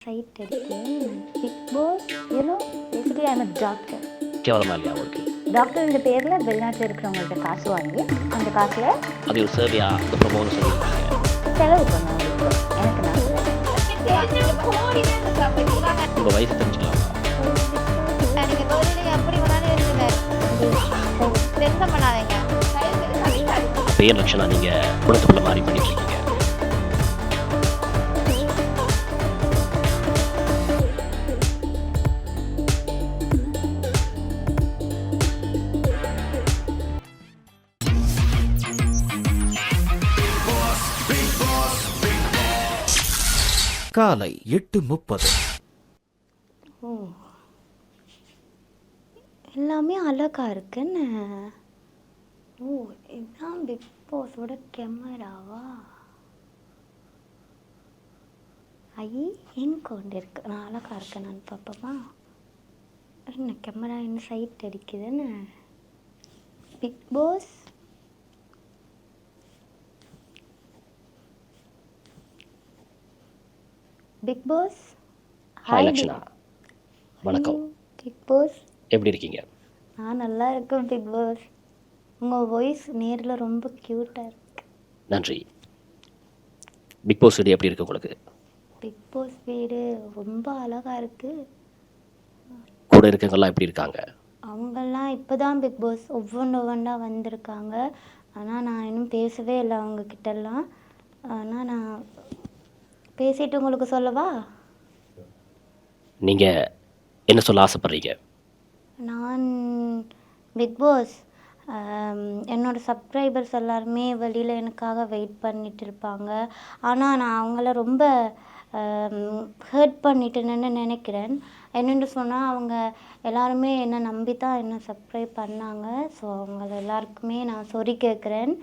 Side big boss ஏனோ basically I'm doctor கேவலமா இல்லையா உங்களுக்கு டாக்டர்ன்ற பேரில் வெளிநாட்டில் இருக்கிறவங்கள்ட்ட காசு வாங்கி அந்த காசில் அது ஒரு சேவையா அந்த ப்ரொமோன்னு சொல்லியிருக்கீங்க. செலவு பண்ணுவாங்க. எனக்கு நான் உங்கள் வயசு தெரிஞ்சுக்கலாமா ஏன் லட்சணா நீங்கள் குணத்துக்குள்ள மாறி பண்ணிட்டு இருக்கீங்க. காலை எட்டு முப்பது. ஓ. எல்லாமே அழகா இருக்குன்னு. ஓ இதுதான் பிக் பாஸோட கேமராவா ஐ என் கொண்டு இருக்கு? நான் அழகா இருக்கேன் நான் பார்ப்போமா? என்ன கேமரா என்ன சைட் அடிக்குதுன்னு? Big boss big boss hi Lakshana வணக்கம். பிக் பாஸ் எப்படி இருக்கீங்க? நான் நல்லா இருக்கேன் பிக் பாஸ் உங்கள் வாய்ஸ் நேரில் ரொம்ப க்யூட்டாக இருக்கு. நன்றி. பிக் பாஸ் வீடு எப்படி இருக்கு உங்களுக்கு? பிக் பாஸ் வீடு ரொம்ப அழகாக இருக்குது கூட இருக்கவங்கெல்லாம் எப்படி இருக்காங்க? அவங்கெல்லாம் இப்போ தான் பிக் பாஸ் ஒவ்வொன்று ஒவ்வொன்றா வந்திருக்காங்க. ஆனால் நான் இன்னும் பேசவே இல்லை அவங்க கிட்டலாம் ஆனால் நான் பேசிட்டு உங்களுக்கு சொல்லவா? நீங்கள் என்ன சொல்ல ஆசைப்படுறீங்க? நான் பிக் பாஸ் என்னோட சப்ஸ்கிரைபர்ஸ் எல்லாருமே வெளியில் எனக்காக வெயிட் பண்ணிட்டு இருப்பாங்க. ஆனால் நான் அவங்கள ரொம்ப ஹர்ட் பண்ணிட்டேன்னு நினைக்கிறேன். என்னென்னு சொன்னால் அவங்க எல்லாருமே என்னை நம்பி தான் என்ன சப்ஸ்கிரைப் பண்ணாங்க. ஸோ அவங்க எல்லாருக்குமே நான் சொறி கேட்குறேன்.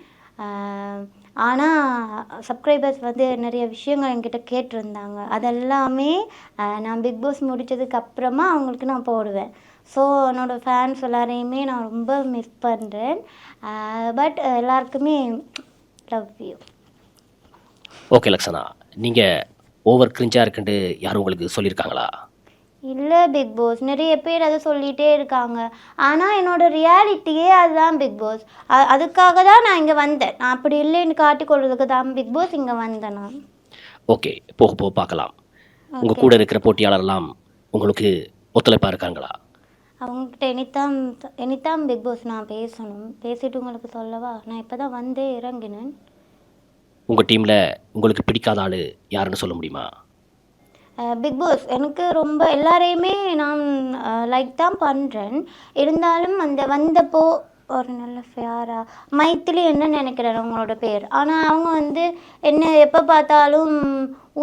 ஆனால் சப்ஸ்கிரைபர்ஸ் வந்து நிறைய விஷயங்கள் என்கிட்ட கேட்டிருந்தாங்க. அதெல்லாமே நான் பிக் பாஸ் முடித்ததுக்கு அப்புறமா அவங்களுக்கு நான் போடுவேன். ஸோ என்னோடய ஃபேன்ஸ் எல்லாரையுமே நான் ரொம்ப மிஸ் பண்ணுறேன் பட் எல்லாருக்குமே லவ் யூ ஓகே லக்ஷனா நீங்கள் ஓவர் கிரிஞ்சாக இருக்குன்ட்டு யாரும் உங்களுக்கு சொல்லியிருக்காங்களா? இல்லை பிக் பாஸ். நிறைய பேர் அதை சொல்லிகிட்டே இருக்காங்க. ஆனால் என்னோட ரியாலிட்டியே அதுதான் பிக் பாஸ். அதுக்காக தான் நான் இங்கே வந்தேன். நான் அப்படி இல்லைன்னு காட்டிக்கொள்றதுக்கு தான் பிக் பாஸ் இங்கே வந்தேன் நான். ஓகே போக போக பார்க்கலாம். உங்கள் கூட இருக்கிற போட்டியாளர்லாம் உங்களுக்கு ஒத்துழைப்பாக இருக்காங்களா? அவங்கக்கிட்ட எனித்தாம் எனித்தாம் பிக் பாஸ் நான் பேசணும். பேசிட்டு உங்களுக்கு சொல்லவா? நான் இப்போ தான் வந்தே இறங்கினேன். உங்கள் டீமில் உங்களுக்கு பிடிக்காத ஆள் யாருன்னு சொல்ல முடியுமா? பிக் பாஸ் எனக்கு ரொம்ப எல்லாரையுமே நான் லைக் தான் பண்ணுறேன் இருந்தாலும் அந்த வந்தப்போ ஒரு நல்ல ஃபேரா மைத்திலி என்ன நினைக்கிறேன் அவங்களோட பேர்? ஆனால் அவங்க வந்து என்ன எப்போ பார்த்தாலும்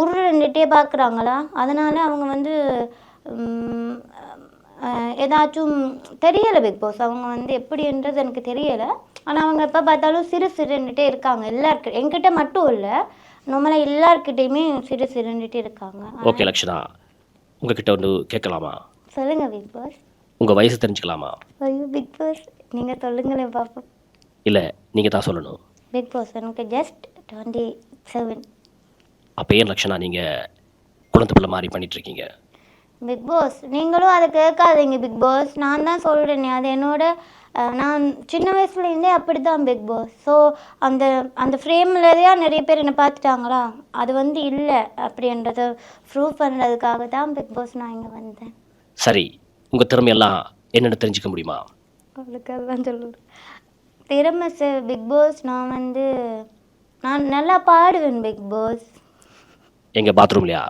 உருண்டுட்டே பார்க்குறாங்களா? அதனால் அவங்க வந்து ஏதாச்சும் தெரியலை பிக் பாஸ் அவங்க வந்து எப்படின்றது எனக்கு தெரியலை. ஆனால் அவங்க எப்போ பார்த்தாலும் சிறு சிறுன்னுட்டே இருக்காங்க. எல்லாருக்கு என்கிட்ட மட்டும் இல்லை நம்மளாக எல்லாருக்கிட்டேயுமே சிறு சிறுன்னுட்டு இருக்காங்க. ஓகே லக்ஷனா உங்ககிட்ட ஒன்று கேட்கலாமா? சொல்லுங்க பிக் பாஸ் உங்கள் வயசு தெரிஞ்சுக்கலாமா? ஐயோ பிக் பாஸ் நீங்கள் சொல்லுங்களேன் பாப்போம். இல்லை நீங்கள் தான் சொல்லணும். பிக் பாஸ் எனக்கு ஜஸ்ட் டுவெண்ட்டி செவன் அப்போ ஏன் லக்ஷனா நீங்கள் குழந்தை மாறி பண்ணிட்டு இருக்கீங்க பிக் பாஸ் நீங்களும் அதை கேட்காதீங்க பிக் பாஸ் நான் தான் சொல்கிறேனே அது என்னோட நான் சின்ன வயசுலேருந்தே அப்படி தான் பிக் பாஸ் ஸோ அந்த அந்த ஃப்ரேம்லதையா நிறைய பேர் என்னை பார்த்துட்டாங்களா? அது வந்து இல்லை. அப்படின்றத ப்ரூவ் பண்ணுறதுக்காக தான் பிக் பாஸ் நான் இங்கே வந்தேன். சரி உங்கள் திறமையெல்லாம் என்னென்னு தெரிஞ்சுக்க முடியுமா? அவளுக்கு அதுதான் சொல்லுவேன் திறமை பிக் பாஸ் நான் வந்து நான் நல்லா பாடுவேன் பிக் பாஸ் எங்கள் பாத்ரூம்லையா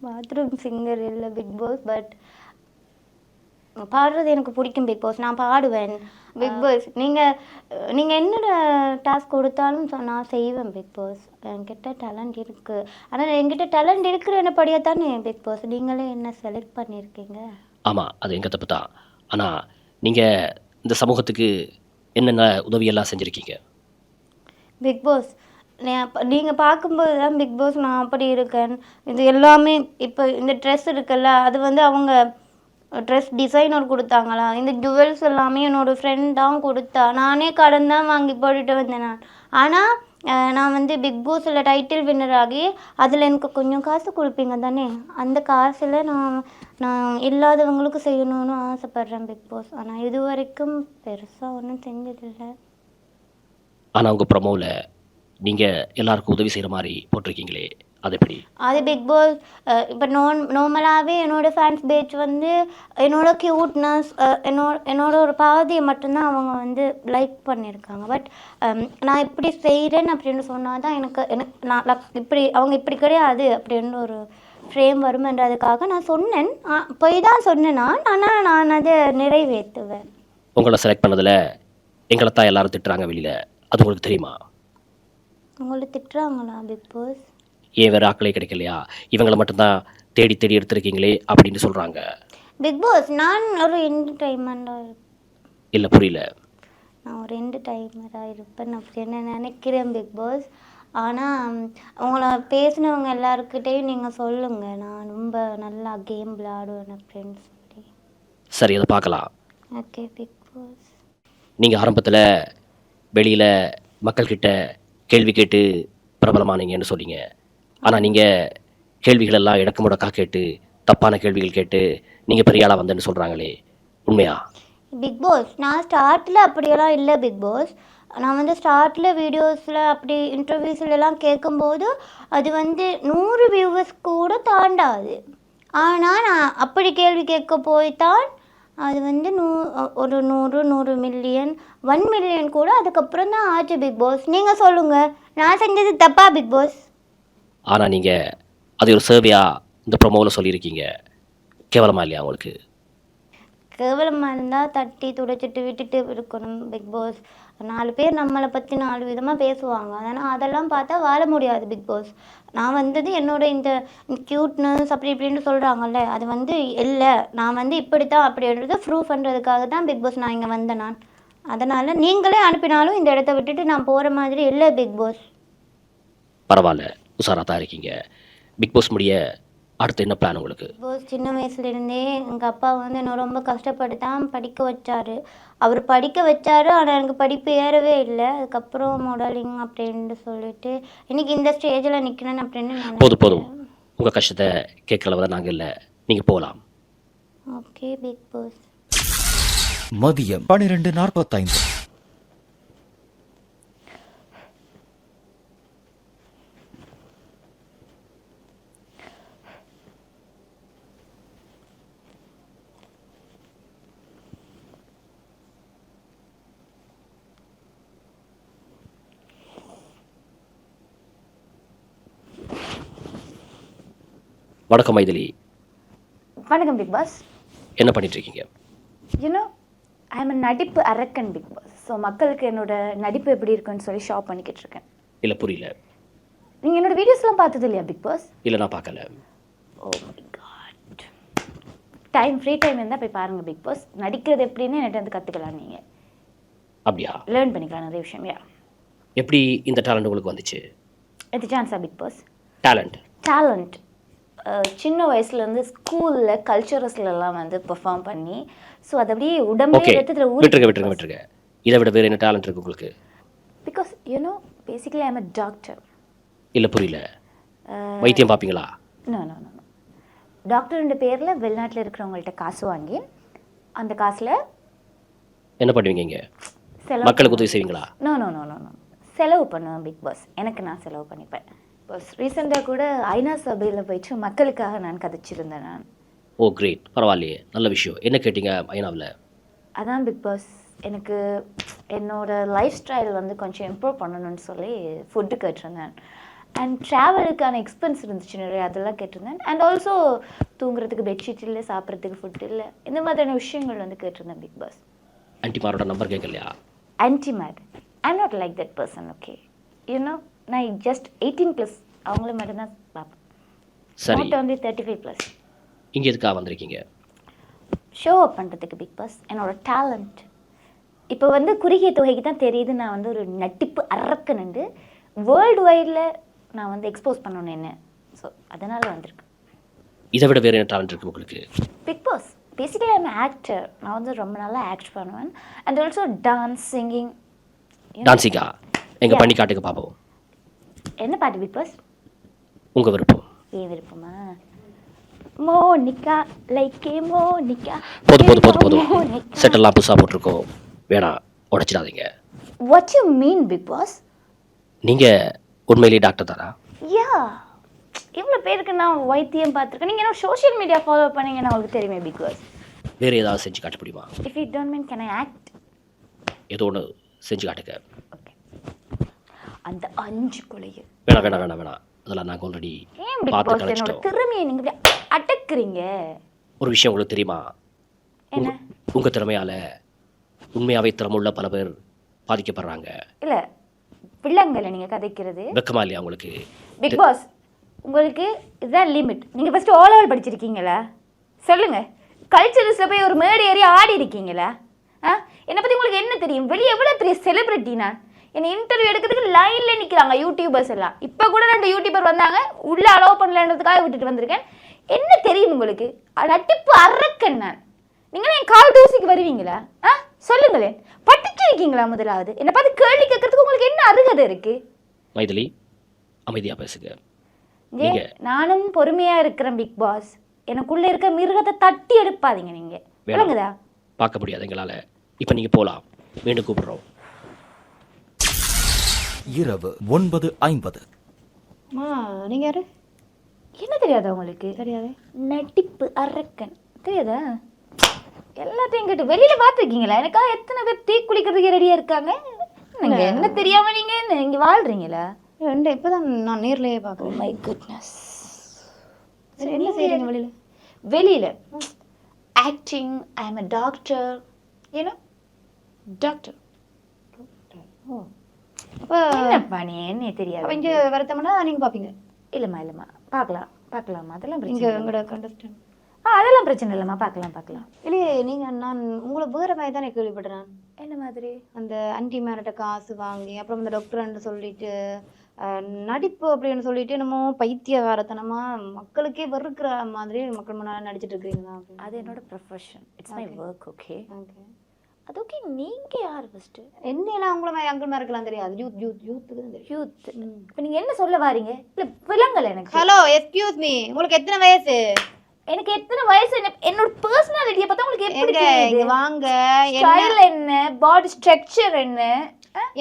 பாத்ரூம் சிங்கர் இல்லை பிக் பாஸ் பட் பாடுறது எனக்கு பிடிக்கும் பிக் பாஸ் நான் பாடுவேன். பிக் பாஸ் நீங்கள் நீங்கள் என்னோட டாஸ்க் கொடுத்தாலும் நான் செய்வேன் பிக் பாஸ் என்கிட்ட டேலண்ட் இருக்குது ஆனால் என்கிட்ட டேலண்ட் இருக்கிறபடியாக தானே பிக் பாஸ் நீங்களே என்ன செலக்ட் பண்ணியிருக்கீங்க ஆமாம் அது எங்கள் தப்பு தான். ஆனால் நீங்கள் இந்த சமூகத்துக்கு என்னென்ன உதவியெல்லாம் செஞ்சுருக்கீங்க? பிக் பாஸ் நீங்கள் பார்க்கும்போது தான் பிக் பாஸ் நான் அப்படி இருக்கேன். இது எல்லாமே இப்போ இந்த ட்ரெஸ் இருக்குல்ல அது வந்து அவங்க ட்ரெஸ் டிசைனர் கொடுத்தாங்களா? இந்த ஜுவல்ஸ் எல்லாமே என்னோட ஃப்ரெண்ட் தான் கொடுத்தா. நானே கடன் தான் வாங்கி போட்டுட்டு வந்தேன் நான். ஆனால் நான் வந்து பிக் பாஸில் டைட்டில் வின்னர் ஆகி அதில் எனக்கு கொஞ்சம் காசு கொடுப்பீங்க தானே? அந்த காசில் நான் நான் இல்லாதவங்களுக்கு செய்யணும்னு ஆசைப்பட்றேன் பிக் பாஸ் ஆனால் இது வரைக்கும் பெருசாக ஒன்றும் செஞ்சதில்லை ஆனால் உங்கள் ப்ரமோவில் நீங்கள் எல்லாருக்கும் உதவி செய்கிற மாதிரி போட்டிருக்கீங்களே அது எப்படி அது பிக் பாஸ் இப்போ நோன் நார்மலாகவே என்னோட ஃபேன்ஸ் பேஜ் வந்து என்னோட க்யூட்னஸ் என்னோட என்னோட ஒரு பாதியை மட்டும்தான் அவங்க வந்து லைக் பண்ணியிருக்காங்க பட் நான் இப்படி செய்கிறேன் அப்படின்னு சொன்னால் தான் எனக்கு எனக்கு நான் இப்படி அவங்க இப்படி கிடையாது அப்படின்னு ஒரு ஃப்ரேம் வருமென்றதுக்காக நான் சொன்னேன். பொய் தான் சொன்னேன் நான் ஆனால் நான் அதை நிறைவேற்றுவேன். உங்களை செலக்ட் பண்ணதில் எங்களை தான் எல்லாரும் திட்டுறாங்க வெளியில். அது உங்களுக்கு தெரியுமா? உங்களை திட்டுறாங்களா பிக் பாஸ் ஏன் வேறு ஆட்களே கிடைக்கலையா? இவங்களை மட்டும்தான் தேடி தேடி எடுத்திருக்கீங்களே அப்படின்னு சொல்கிறாங்க பிக் பாஸ் நான் ஒரு என்டர்டைன்மெண்ட்டாக இல்லை புரியல. நான் ஒரு ரெண்டு டைமராக இருப்பேன். அப்படின்னு நினைக்கிறேன் பிக் பாஸ் ஆனால் உங்களை பேசினவங்க எல்லாருக்கிட்டையும் நீங்கள் சொல்லுங்கள் நான் ரொம்ப நல்லா கேம் விளையாடுவேன் அப்படின்னு சொல்லி. சரி அதை பார்க்கலாம். ஓகே பிக் பாஸ் நீங்கள் ஆரம்பத்தில் வெளியில் மக்கள்கிட்ட கேள்வி கேட்டு பிரபலமானீங்கன்னு சொன்னீங்க. ஆனால் நீங்கள் கேள்விகள் எல்லாம் இடக்கு முடக்கா கேட்டு தப்பான கேள்விகள் கேட்டு நீங்கள் பெரிய ஆளாக வந்தேன்னு சொல்கிறாங்களே உண்மையா? பிக் பாஸ் நான் ஸ்டார்ட்டில் அப்படியெல்லாம் இல்லை பிக் பாஸ் நான் வந்து ஸ்டார்ட்டில் வீடியோஸில் அப்படி இன்டர்வியூஸ்லாம் கேட்கும்போது அது வந்து நூறு வியூவர்ஸ் கூட தாண்டாது. ஆனால் நான் அப்படி கேள்வி கேட்க போய்தான் அது வந்து நூ ஒரு நூறு நூறு மில்லியன் ஒன் மில்லியன் கூட அதுக்கப்புறம் தான் ஆச்சு பிக் பாஸ் நீங்கள் சொல்லுங்கள் நான் செஞ்சது தப்பா பிக் பாஸ் ஆனால் நீங்கள் அது ஒரு சேவையாக இந்த ப்ரொமோவில் சொல்லியிருக்கீங்க. கேவலமா இல்லையா உங்களுக்கு? கேவலமாக இருந்தால் தட்டி துடைச்சிட்டு விட்டுட்டு இருக்கணும் பிக் பாஸ் நாலு பேர் நம்மளை பற்றி நாலு விதமாக பேசுவாங்க. ஆனால் அதெல்லாம் பார்த்தா வாழ முடியாது பிக் பாஸ் நான் வந்தது என்னோட இந்த க்யூட்னஸ் அப்படி இப்படின்னு சொல்கிறாங்கல்ல அது வந்து இல்லை. நான் வந்து இப்படி தான் அப்படின்றத ப்ரூவ் பண்ணுறதுக்காக தான் பிக் பாஸ் நான் இங்கே வந்தேன் நான். அதனால் நீங்களே அனுப்பினாலும் இந்த இடத்த விட்டுட்டு நான் போகிற மாதிரி இல்லை பிக் பாஸ் பரவாயில்ல. உஷாராக தான் இருக்கீங்க. பிக் பாஸ் முடிய அடுத்து என்ன பிளான் உங்களுக்கு? பிக் பாஸ் சின்ன வயசுலேருந்தே எங்கள் அப்பா வந்து என்னை ரொம்ப கஷ்டப்பட்டு தான் படிக்க வச்சாரு. அவர் படிக்க வச்சாரு ஆனால் எனக்கு படிப்பு ஏறவே இல்லை. அதுக்கப்புறம் மாடலிங் அப்படின்ட்டு சொல்லிட்டு இன்னைக்கு இந்த ஸ்டேஜில் நிற்கிறேன் அப்படின்னு நான் போதும் போதும். உங்கள் கஷ்டத்தை கேட்கல தான் நாங்கள் இல்லை. நீங்கள் போகலாம் ஓகே பிக் பாஸ் மதியம் பனிரெண்டு நாற்பத்தைந்து. வணக்கம் மைதிலி. வணக்கம் பிக் பாஸ். என்ன பண்ணிட்டு இருக்கீங்க யூனோ ஐ எம் நடிப்பு அரக்கன் பிக் பாஸ். ஸோ மக்களுக்கு என்னோட நடிப்பு எப்படி இருக்குன்னு சொல்லி ஷாப் பண்ணிக்கிட்டு இருக்கேன் இல்லை புரியல. நீங்கள் என்னோட வீடியோஸ்லாம் பார்த்தது இல்லையா பிக் பாஸ்? இல்லை நான் பார்க்கல. ஓ டைம் ஃப்ரீ டைம் இருந்தால் போய் பாருங்கள் பிக் பாஸ். நடிக்கிறது எப்படின்னு என்கிட்ட வந்து கற்றுக்கலாம் நீங்கள் அப்படியா? லேர்ன் பண்ணிக்கலாம் நிறைய விஷயம் யா எப்படி இந்த டேலண்ட் உங்களுக்கு வந்துச்சு? இது சான்ஸா பிக் பாஸ்? டேலண்ட் டேலண்ட் சின்ன வயசுலேருந்து ஸ்கூலில் கல்ச்சரஸ்லலாம் வந்து பெர்ஃபார்ம் பண்ணி ஸோ அது அப்படியே உடம்பே ரத்தத்தில் விட்டுருங்க விட்டுருங்க விட்டுருங்க. இதை விட வேறு என்ன டேலண்ட் இருக்கு உங்களுக்கு? Because you know basically I'm a doctor இல்லை புரியல. வைத்தியம் பார்ப்பீங்களா? நோ நோ நோ டாக்டர்ன்ற பேரில் வெளிநாட்டில் இருக்கிறவங்கள்ட்ட காசு வாங்கி அந்த காசில் என்ன பண்ணுவீங்க இங்கே? மக்களுக்கு உதவி செய்வீங்களா? No no no no no செலவு பண்ணுவேன் பிக் பாஸ் எனக்கு நான் செலவு பண்ணிப்பேன். பஸ் ரீசெண்டாக கூட ஐநா சபையில் போயிட்டு மக்களுக்காக நான் கதைச்சிருந்தேன் நான். ஓ கிரேட் பரவாயில்லையே. நல்ல விஷயம். என்ன கேட்டீங்க ஐநாவில்? அதான் பிக் பாஸ். எனக்கு என்னோட லைஃப் ஸ்டைல் வந்து கொஞ்சம் இம்ப்ரூவ் பண்ணணும்னு சொல்லி ஃபுட்டு கேட்டிருந்தேன். அண்ட் ட்ராவலுக்கான எக்ஸ்பென்ஸ் இருந்துச்சு நிறைய அதெல்லாம் கேட்டிருந்தேன். அண்ட் ஆல்சோ தூங்குறதுக்கு பெட்ஷீட் இல்லை சாப்பிட்றதுக்கு ஃபுட் இல்லை இந்த மாதிரியான விஷயங்கள் வந்து கேட்டிருந்தேன் பிக் பாஸ். ஆன்டிமாரோட நம்பர் கேட்கலையா aunty mad I'm not like that person okay you know நான் ஜஸ்ட் எயிட்டீன் ப்ளஸ் அவங்கள மட்டும்தான் பார்ப்பேன். சரி. Not only thirty five plus இங்கே எதுக்காக வந்திருக்கீங்க? ஷோ அப் பண்ணுறதுக்கு பிக் பாஸ் என்னோட டேலண்ட் இப்போ வந்து குறுகிய தொகைக்கு தான் தெரியுது. நான் வந்து ஒரு நட்டிப்பு அரக்கனண்டு வேர்ல்டு வைடில் நான் வந்து எக்ஸ்போஸ் பண்ணணும் என்ன? ஸோ அதனால் வந்திருக்கு. இதை விட வேறு என்ன டேலண்ட் இருக்கு உங்களுக்கு? Big boss basically I'm actor நான் வந்து ரொம்ப நல்லா ஆக்ட் பண்ணுவேன். அண்ட் ஆல்சோ டான்ஸ் சிங்கிங் டான்ஸிங்கா எங்க Yeah. பண்ணி காட்டுங்க பார்ப்போம் என்ன பாட்டு பிக் பாஸ்? உங்கள் விருப்பம். ஏன் விருப்பமா? மோனிகா லைக்கே மோனிகா. போதும் போதும் போதும் போதும். செட்டெல்லாம் புதுசாக போட்டிருக்கோம். வேணாம் உடச்சிடாதீங்க. What you mean big boss நீங்கள் உண்மையிலேயே டாக்டர் தானா? யா இவ்வளோ பேருக்கு நான் வைத்தியம் பார்த்துருக்கேன். நீங்கள் என்ன சோஷியல் மீடியா ஃபாலோ பண்ணீங்கன்னா உங்களுக்கு தெரியுமே பிக் பாஸ் வேறு ஏதாவது செஞ்சு காட்ட முடியுமா? If you don't mean can I act ஏதோ ஒன்று செஞ்சு காட்டுங்க. அந்த அஞ்சு கொலையை வேணாம் வேணாம் வேணாம் வேணாம். அதெல்லாம் நாங்கள் ஆல்ரெடி பார்த்து கலைச்சிட்டோம் திறமையை நீங்கள் அடக்குறீங்க? ஒரு விஷயம் உங்களுக்கு தெரியுமா? என்ன? உங்கள் திறமையால் உண்மையாகவே திறமுள்ள பல பேர் பாதிக்கப்படுறாங்க. இல்லை பிள்ளைங்களை நீங்கள் கதைக்கிறது. வெக்கமா இல்லையா உங்களுக்கு? பிக் பாஸ் உங்களுக்கு இதுதான் லிமிட் நீங்கள் ஃபஸ்ட்டு ஓ லெவல் படிச்சிருக்கீங்களா சொல்லுங்கள் கல்ச்சரல்ஸில் போய் ஒரு மேடை ஏறி ஆடி இருக்கீங்களா ஆ? என்னை பற்றி உங்களுக்கு என்ன தெரியும்? வெளியே எவ்வளோ பெரிய செலிப்ரிட்டி நான்? என்னை இன்டர்வியூ எடுக்கிறதுக்கு லைனில் நிற்கிறாங்க யூடியூபர்ஸ் எல்லாம். இப்போ கூட ரெண்டு யூடியூபர் வந்தாங்க. உள்ளே அலோவ் பண்ணலன்றதுக்காக விட்டுட்டு வந்திருக்கேன். என்ன தெரியும் உங்களுக்கு? நட்டிப்பு அறக்கன் நான். நீங்களும் என் கால் தூசிக்கு வருவீங்களா? ஆ? சொல்லுங்களேன். பட்டிச்சிருக்கீங்களா முதலாவது? என்னை பார்த்து கேள்வி கேட்கறதுக்கு உங்களுக்கு என்ன அருகதை இருக்குது மைதிலி அமைதியாக பேசுங்க. ஏ நானும் பொறுமையா இருக்கிறேன் பிக் பாஸ் எனக்குள்ள இருக்க மிருகத்தை தட்டி எடுப்பாதீங்க நீங்க. வேணாம். விளங்குதா? பார்க்க முடியாது எங்களால். இப்போ நீங்கள் போகலாம் மீண்டும் கூப்பிடுறோம். இரவு ஒன்பது ஐம்பது. அம்மா நீங்கள் யாரு? என்ன தெரியாதா உங்களுக்கு? தெரியாது. நட்டிப்பு அரக்கன். தெரியாதா? எல்லாத்தையும் கேட்டு வெளியில பார்த்துருக்கீங்களா? எனக்காக எத்தனை பேர் தீ குளிக்கிறதுக்கு ரெடியா இருக்காங்க? நீங்க என்ன தெரியாம நீங்க என்ன இங்க வாழ்றீங்களா? ரெண்டு இப்போ தான் நான் நேர்லயே பார்க்குறேன். மை குட்னஸ் சரி என்ன செய்கிறீங்க வெளியில்? வெளியில. Acting I am a doctor ஏன்னா டாக்டர் ஓ. அப்போ என்னப்பா நீ? என்ன தெரியாது. இங்கே வருத்தம்னா நீங்கள் பார்ப்பீங்க இல்லைம்மா இல்லைம்மா. பார்க்கலாம் பார்க்கலாமா அதெல்லாம் இங்கே பிரச்சனை. உங்களோட கண்டஸ்டன்ட் ஆ அதெல்லாம் பிரச்சனை இல்லைம்மா. பார்க்கலாம் பார்க்கலாம் இல்லையே நீங்கள் நான் உங்களை வேறு மாதிரி தானே கேள்விப்படுறேன் என்ன மாதிரி? அந்த அன்டி மேரிட்ட காசு வாங்கி அப்புறம் இந்த டாக்டர்ன்னு சொல்லிட்டு நடிப்பு அப்படின்னு சொல்லிட்டு என்னமோ பைத்தியகாரத்தனமா மக்களுக்கே வெறுக்கிற மாதிரி மக்கள் முன்னாடி நடிச்சிட்டு இருக்கிறீங்களா. அது என்னோட profession it's my work okay Okay. அது ஓகே நீங்க யார் ஃபர்ஸ்ட் என்னையெல்லாம் உங்களை மாதிரி அங்கிள் மாதிரி இருக்கலாம் தெரியாது யூத் யூத் யூத்துக்கு தான் தெரியும். யூத் இப்போ நீங்க என்ன சொல்ல வாரீங்க? இல்ல விலங்கல எனக்கு. ஹலோ எக்ஸ்கியூஸ் மீ உங்களுக்கு எத்தனை வயசு? எனக்கு எத்தனை வயசு? என்ன என்னோட பர்சனாலிட்டியை பார்த்தா உங்களுக்கு எப்படி வாங்க. என்ன? என்ன? பாடி ஸ்ட்ரக்சர் என்ன?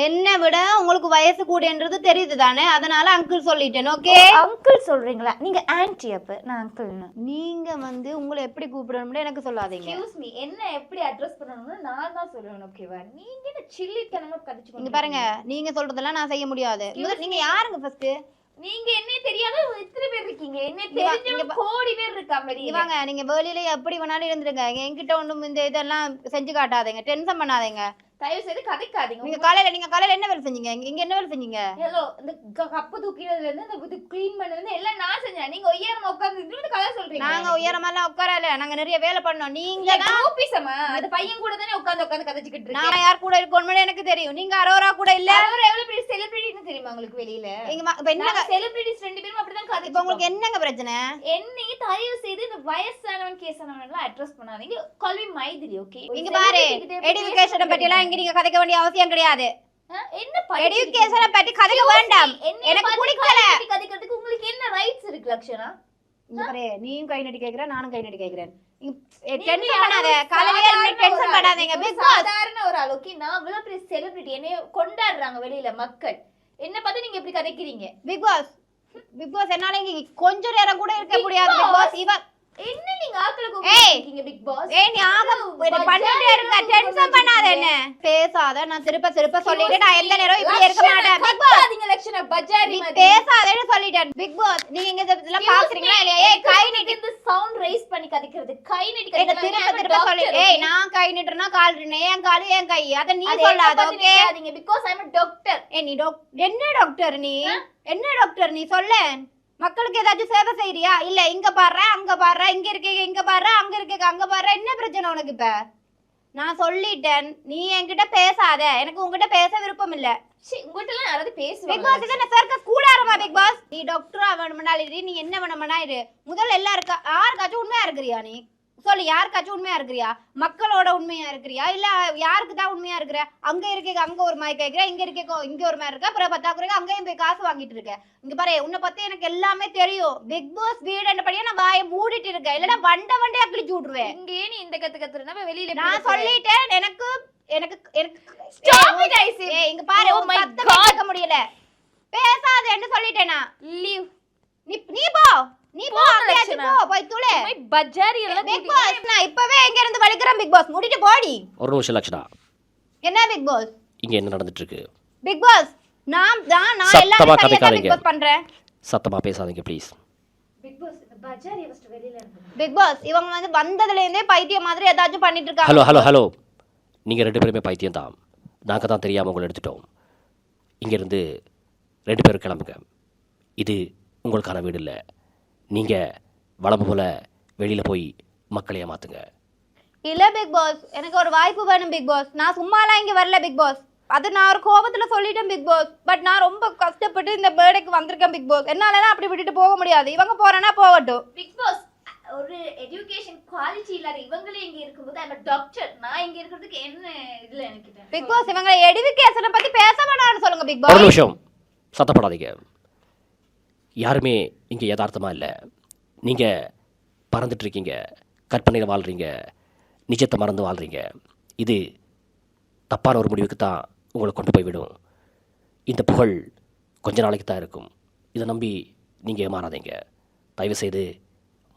என்னை விட உங்களுக்கு வயசு கூடன்றது தெரியுது தானே அதனால அங்கிள் சொல்லிட்டேன் ஓகே அங்கிள் சொல்றீங்களா? நீங்க ஆன்ட்டி அப்ப நான் அங்கிள்னு நீங்க வந்து உங்களை எப்படி கூப்பிடணும்னு எனக்கு சொல்லாதீங்க. எக்ஸ்கியூஸ் மீ என்ன எப்படி அட்ரஸ் பண்ணணும்னு நான் தான் சொல்லணும் ஓகேவா நீங்க என்ன சில்லித்தனமா கடிச்சு இங்க பாருங்க நீங்க சொல்றதெல்லாம் நான் செய்ய முடியாது. நீங்க யாருங்க ஃபர்ஸ்ட் நீங்க என்ன தெரியாத இத்தனை பேர் இருக்கீங்க. என்ன தெரிஞ்சவங்க கோடி பேர் இங்க வெளிய வாங்க நீங்க வெளியில எப்படி வேணாலும் இருந்துருங்க. என்கிட்ட ஒண்ணும் இந்த இதெல்லாம் செஞ்சு காட்டாதீங்க. டென்ஷன் பண்ணாதீங்க. தயவு செய்து கதைக்காதீங்க. நீங்க காலையில நீங்க காலையில என்ன வேலை செஞ்சீங்க? இங்க- என்ன வேலை செஞ்சீங்க? ஹலோ இந்த கப்பு தூக்கினதுல இருந்து இந்த இது க்ளீன் பண்ணதுல எல்லாம் நான் செஞ்சேன். நீங்க உயரமா உட்கார்ந்து இருந்து கதை சொல்றீங்க. நாங்க உயரமெல்லாம் உட்காரல. நாங்க நிறைய வேலை பண்ணோம். நீங்க தான் கோபிசமா அந்த பையன் கூட தானே உட்கார்ந்து உட்கார்ந்து கதைச்சிக்கிட்டு நான் யார் கூட இருக்கணும்னு எனக்கு தெரியும். நீங்க அரோரா கூட இல்ல. அவர் எவ்வளவு பெரிய செலிபிரிட்டின்னு தெரியுமா உங்களுக்கு வெளியில? இங்க வா- இப்ப என்னங்க செலிபிரிட்டிஸ் ரெண்டு பேரும் அப்படிதான் இப்ப கதை உங்களுக்கு என்னங்க பிரச்சனை? என்னையே தயவு செய்து இந்த வயசானவன் கேஸானவன் அட்ரஸ் பண்ணாதீங்க. கல்வி மைதிரி ஓகே இங்க பாரு எடுகேஷனை பத்தி எல்லாம் இங்க நீங்க கதைக்க வேண்டிய அவசியம் கிடையாது. என்ன எடுகேஷனை பத்தி கதைக்க வேண்டாம். எனக்கு பிடிக்கல. கதைக்கிறதுக்கு உங்களுக்கு என்ன ரைட்ஸ் இருக்கு பாரு நீயும் கை நடி கேக்குற நானும் கை நடி கேக்குறேன். டென்ஷன் பண்ணாத. காலையில சாதாரண டென்ஷன் ஒரு பண்ணாதீங்க. சாதாரண ஓகே நான் இவ்வளவு பெரிய செலிபிரிட்டி என்னைய கொண்டாடுறாங்க வெளியில மக்கள். என்ன பார்த்து நீங்க இப்படி கதைக்கிறீங்க? பிக் பாஸ் பிக் பாஸ் என்னால இங்க கொஞ்ச நேரம் கூட இருக்க முடியாது. பிக் பாஸ் இவ என்ன நீங்க ஏய். இருக்கீங்க பிக் பாஸ் ஏய் நீ ஆக பண்ணிட்டே இருக்க டென்ஷன் பண்ணாத என்ன? பேசாத நான் திருப்ப திருப்ப சொல்லிட்டேன் நான் எந்த நேரம் இப்படி இருக்க மாட்டேன். பிக் பாஸ் கத்தாதீங்க லக்ஷனா பஜாரி மாதிரி. பேசாதேன்னு சொல்லிட்டேன். பிக் பாஸ் நீங்க இங்க இதெல்லாம் பாக்குறீங்களா இல்லையா? ஏய் கை நீட்டி இந்த சவுண்ட் ரைஸ் பண்ணி கதைக்கிறது கை நீட்டி என்ன திருப்ப திருப்ப சொல்லி. ஏய் நான் கை நீட்டுறேன்னா கால் நீட்டுறேன் என் கால்? என் கை? அத நீ சொல்லாத ஓகே நீங்க பிகாஸ் ஐ அம் டாக்டர் ஏய் நீ டாக் என்ன டாக்டர் நீ? என்ன டாக்டர் நீ சொல்ல. மக்களுக்கு ஏதாச்சும் சேவை செய்யறியா இல்ல இங்க பாடுற அங்க பாடுற இங்க இருக்கீங்க இங்க பாடுற அங்க இருக்கீங்க அங்க பாடுற என்ன பிரச்சனை உனக்கு இப்ப? நான் சொல்லிட்டேன். நீ என்கிட்ட பேசாத. எனக்கு உன்கிட்ட பேச விருப்பம் இல்ல. உங்ககிட்ட யாராவது பிக் பேசுவாங்க பாஸ் இது என்ன சர்க்கஸ் கூடாரமா பிக் பாஸ் நீ டாக்டரா வேணும்னாலும் இரு, நீ என்ன வேணும்னா இரு. முதல்ல எல்லாருக்கா யாருக்காச்சும் உண்மையா இருக்கிறியா நீ? சொல்லு யாருக்காச்சும் உண்மையா இருக்கிறியா? மக்களோட உண்மையா இருக்கிறியா? இல்ல யாருக்கு தான் உண்மையா இருக்கிற? அங்க இருக்க அங்க ஒரு மாதிரி கேட்கிற இங்க இருக்க இங்க ஒரு மாதிரி இருக்க அப்புறம் பத்தாக்குறைக்கு அங்கேயும் போய் காசு வாங்கிட்டு இருக்க. இங்க பாரு உன்னை பத்தி எனக்கு எல்லாமே தெரியும். பிக் பாஸ் வீடு படியா? நான் வாயை மூடிட்டு இருக்கேன். இல்லைன்னா வண்ட வண்டையா கிழிச்சு விட்டுருவேன். இங்கேயே நீ இந்த கத்து கத்துறனா வெளியில நான் சொல்லிட்டேன் எனக்கு எனக்கு எனக்கு இங்க பாரு Oh முடியல. பேசாதேன்னு சொல்லிட்டேனா லீவ் நீ நீ போ. நீ போ போங்க, அப்படியாச்சும் லட்சணா. போ போய் துளு. பஜாரி எல்லாம் பிக் பாஸ் நான் இப்பவே எங்க இருந்து வலிக்கிறேன் பிக் பாஸ். முடிட்டு போடி. ஒரு நிமிஷம் லக்ஷனா என்ன பிக் பாஸ்? இங்கே என்ன நடந்துட்டு இருக்கு பிக் பாஸ் நான் தான் நான் சத்தமா எல்லாமே. பிக் பாஸ் பண்றேன். சத்தமாக பேசாதீங்க ப்ளீஸ் பிக் பாஸ் இவங்க வந்து வந்ததுல இருந்தே பைத்தியம் மாதிரி ஏதாச்சும் பண்ணிட்டு இருக்காங்க ஹலோ ஹலோ ஹலோ. நீங்கள் ரெண்டு பேருமே பைத்தியம் தான் நாங்கள் தான் தெரியாமல் உங்களை எடுத்துட்டோம். இங்கேருந்து ரெண்டு பேரும் கிளம்புங்க. இது உங்களுக்கான வீடு இல்லை. நீங்கள் வளம்பு போல் வெளியில் போய் மக்களை ஏமாத்துங்க இல்ல பிக் பாஸ் எனக்கு ஒரு வாய்ப்பு வேணும் பிக் பாஸ் நான் சும்மாலாம் இங்க வரல பிக் பாஸ் அது நான் ஒரு கோபத்துல சொல்லிட்டேன் பிக் பாஸ் பட் நான் ரொம்ப கஷ்டப்பட்டு இந்த பேர்டேக்கு வந்திருக்கேன் பிக் பாஸ் என்னாலலாம் அப்படி விட்டுட்டு போக முடியாது. இவங்க போறேன்னா போகட்டும். பிக் பாஸ் ஒரு எஜுகேஷன் குவாலிட்டி இல்லாத இவங்களே இங்க இருக்கும்போது ஐம் டாக்டர் நான் இங்க இருக்கிறதுக்கு என்ன இதுல எனக்கு பிக் பாஸ் இவங்க எடுக்கேஷனை பத்தி பேச வேணாம்னு சொல்லுங்க பிக் ஒரு பாஸ் நிமிஷம். சத்தப்படாதீங்க. யாருமே இங்கே யதார்த்தமாக இல்லை. நீங்கள் பறந்துட்டுருக்கீங்க கற்பனையில் வாழ்கிறீங்க நிஜத்தை மறந்து வாழ்கிறீங்க இது தப்பான ஒரு முடிவுக்கு தான் உங்களை கொண்டு போய் விடும். இந்த புகழ் கொஞ்ச நாளைக்கு தான் இருக்கும். இதை நம்பி நீங்கள் ஏமாறாதீங்க. தயவுசெய்து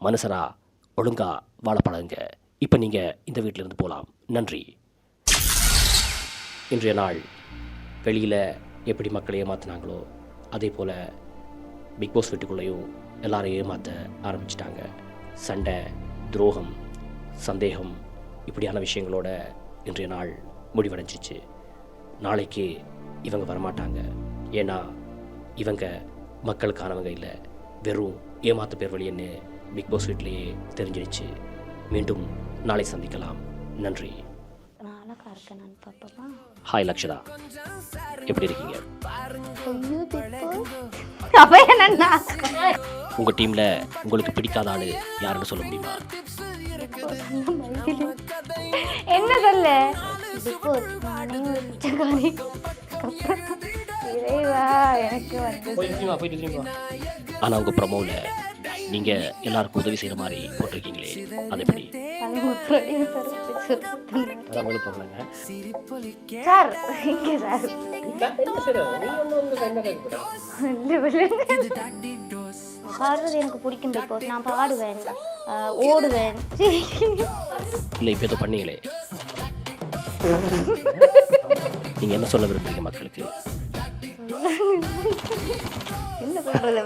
மனுஷராக ஒழுங்காக வாழ பழகுங்க இப்போ நீங்கள் இந்த வீட்டிலேருந்து போகலாம் நன்றி. இன்றைய நாள் வெளியில் எப்படி மக்களை ஏமாற்றினாங்களோ அதே போல் பிக் பாஸ் வீட்டுக்குள்ளேயும் எல்லாரையும் ஏமாற்ற ஆரம்பிச்சிட்டாங்க. சண்டை துரோகம் சந்தேகம் இப்படியான விஷயங்களோட இன்றைய நாள் முடிவடைஞ்சிச்சு. நாளைக்கு இவங்க வரமாட்டாங்க. ஏன்னா இவங்க மக்களுக்கானவங்க இல்லை. வெறும் ஏமாத்து பேர் வழின்னு பிக் பாஸ் வீட்லேயே தெரிஞ்சிடுச்சு மீண்டும் நாளை சந்திக்கலாம். நன்றி. ஹாய் லக்ஷதா. எப்படி இருக்கீங்க? அப்ப என்னன்னா? உங்கள் டீமில் உங்களுக்கு பிடிக்காத ஆள் யாருன்னு சொல்ல முடியுமா? என்ன சொல்லு? ஆனால் உங்கள் ப்ரமோவில் நீங்கள் எல்லாருக்கும் உதவி செய்கிற மாதிரி போட்டிருக்கீங்களே அது எப்படி? சார் இங்க சார். பாடுறது எனக்கு பிடிக்கும் பிக் பாஸ் நான் பாடுவேன். ஓடுவேன். இல்லை இப்போ ஏதோ பண்ணீங்களே. நீங்கள் என்ன சொல்ல விரும்புறீங்க மக்களுக்கு? என்ன சொல்றது?